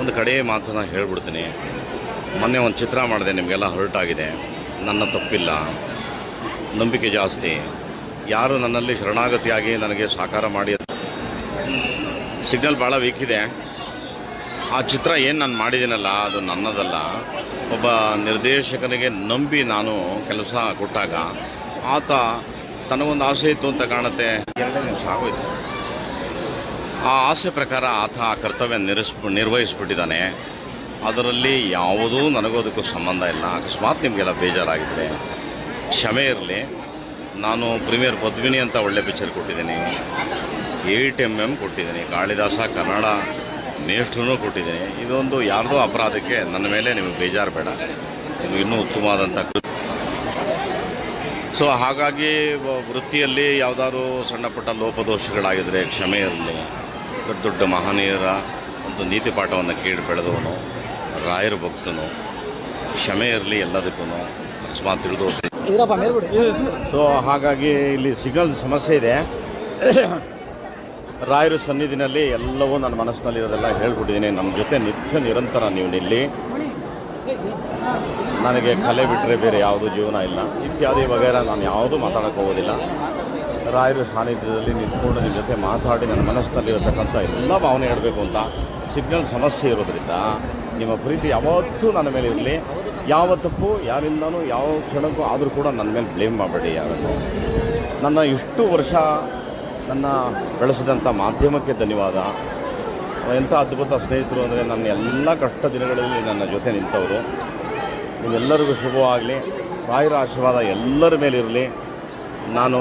ಒಂದು ಕಡೆ ಮಾತನ್ನ ಹೇಳ್ಬಿಡ್ತೀನಿ. ಮೊನ್ನೆ ಒಂದು ಚಿತ್ರ ಮಾಡಿದೆ, ನಿಮಗೆಲ್ಲ ಹೊರಟಾಗಿದೆ ನನ್ನ ತಪ್ಪಿಲ್ಲ. ನಂಬಿಕೆ ಜಾಸ್ತಿ. ಯಾರು ನನ್ನಲ್ಲಿ ಶರಣಾಗತಿಯಾಗಿ ನನಗೆ ಸಾಕಾರ ಮಾಡಿ ಸಿಗ್ನಲ್ ಭಾಳ ಇದೆ. ಆ ಚಿತ್ರ ಏನು ನಾನು ಮಾಡಿದ್ದೀನಲ್ಲ, ಅದು ನನ್ನದಲ್ಲ. ಒಬ್ಬ ನಿರ್ದೇಶಕನಿಗೆ ನಂಬಿ ನಾನು ಕೆಲಸ ಕೊಟ್ಟಾಗ ಆತ ತನಗೊಂದು ಆಸೆ ಇತ್ತು ಅಂತ ಕಾಣುತ್ತೆ. ಎರಡನೇ ಆಗೋಯ್ತು. ಆ ಆಸೆ ಪ್ರಕಾರ ಆತ ಆ ಕರ್ತವ್ಯ ನಿರ್ಸ್ ನಿರ್ವಹಿಸ್ಬಿಟ್ಟಿದ್ದಾನೆ. ಅದರಲ್ಲಿ ಯಾವುದೂ ನನಗೂ ಅದಕ್ಕೂ ಸಂಬಂಧ ಇಲ್ಲ. ಅಕಸ್ಮಾತ್ ನಿಮಗೆಲ್ಲ ಬೇಜಾರಾಗಿದ್ದರೆ ಕ್ಷಮೆ ಇರಲಿ. ನಾನು ಪ್ರೀಮಿಯರ್ ಪದ್ಮಿನಿ ಅಂತ ಒಳ್ಳೆ ಪಿಕ್ಚರ್ ಕೊಟ್ಟಿದ್ದೀನಿ. ಏಯ್ಟ್ ಎಂ ಎಂ ಕೊಟ್ಟಿದ್ದೀನಿ. ಕಾಳಿದಾಸ, ಕನ್ನಡ ಮೇಷ್ಟ್ರೂ ಕೊಟ್ಟಿದ್ದೀನಿ. ಇದೊಂದು ಯಾರದೋ ಅಪರಾಧಕ್ಕೆ ನನ್ನ ಮೇಲೆ ನಿಮಗೆ ಬೇಜಾರು ಬೇಡ. ನಿಮಗೆ ಇನ್ನೂ ಉತ್ತಮವಾದಂಥ ಕೃತಿ ಸೊ, ಹಾಗಾಗಿ ವೃತ್ತಿಯಲ್ಲಿ ಯಾವುದಾದ್ರು ಸಣ್ಣಪುಟ್ಟ ಲೋಪದೋಷಗಳಾಗಿದ್ದರೆ ಕ್ಷಮೆ ಇರಲಿ. ದೊಡ್ಡ ದೊಡ್ಡ ಮಹನೀಯರ ಒಂದು ನೀತಿ ಪಾಠವನ್ನು ಕೇಳಿ ಬೆಳೆದವನು ರಾಯರ ಭಕ್ತನು ಕ್ಷಮೆ ಇರಲಿ ಎಲ್ಲದಕ್ಕೂ ಅಕಸ್ಮಾತ್ ತಿಳಿದು ಸೊ ಹಾಗಾಗಿ ಇಲ್ಲಿ ಸಿಗ್ನಲ್ ಸಮಸ್ಯೆ ಇದೆ. ರಾಯರ ಸನ್ನಿಧಿನಲ್ಲಿ ಎಲ್ಲವೂ ನನ್ನ ಮನಸ್ಸಿನಲ್ಲಿ ಇರೋದೆಲ್ಲ ಹೇಳ್ಬಿಟ್ಟಿದ್ದೀನಿ. ನಮ್ಮ ಜೊತೆ ನಿತ್ಯ ನಿರಂತರ ನೀವು ನಿಲ್ಲಿ. ನನಗೆ ಕಲೆ ಬಿಟ್ಟರೆ ಬೇರೆ ಯಾವುದೂ ಜೀವನ ಇಲ್ಲ. ಇತ್ಯಾದಿ ವಗೇರ ನಾನು ಯಾವುದೂ ಮಾತಾಡೋಕ್ಕೆ ಹೋಗೋದಿಲ್ಲ. ರಾಯರ ಸಾನ್ನಿಧ್ಯದಲ್ಲಿ ನಿಂತ್ಕೊಂಡು ನಿಮ್ಮ ಜೊತೆ ಮಾತಾಡಿ ನನ್ನ ಮನಸ್ಸಿನಲ್ಲಿರತಕ್ಕಂಥ ಎಲ್ಲ ಭಾವನೆ ಹೇಳಬೇಕು ಅಂತ ಸಿಗ್ನಲ್ ಸಮಸ್ಯೆ ಇರೋದ್ರಿಂದ ನಿಮ್ಮ ಪ್ರೀತಿ ಯಾವತ್ತೂ ನನ್ನ ಮೇಲೆ ಇರಲಿ. ಯಾವ ತಪ್ಪು ಯಾರಿಂದನೂ, ಯಾವ ಕ್ಷಣಕ್ಕೂ ಆದರೂ ಕೂಡ ನನ್ನ ಮೇಲೆ ಬ್ಲೇಮ್ ಮಾಡಬೇಡಿ ಯಾರನ್ನು. ನನ್ನ ಇಷ್ಟು ವರ್ಷ ನನ್ನ ಬೆಳೆಸಿದಂಥ ಮಾಧ್ಯಮಕ್ಕೆ ಧನ್ಯವಾದ. ಎಂಥ ಅದ್ಭುತ ಸ್ನೇಹಿತರು ಅಂದರೆ ನನ್ನ ಎಲ್ಲ ಕಷ್ಟ ದಿನಗಳಲ್ಲಿ ನನ್ನ ಜೊತೆ ನಿಂತವರು. ನಿಮ್ಮೆಲ್ಲರಿಗೂ ಶುಭವಾಗಲಿ. ರಾಯರ ಆಶೀರ್ವಾದ ಎಲ್ಲರ ಮೇಲಿರಲಿ ನಾನು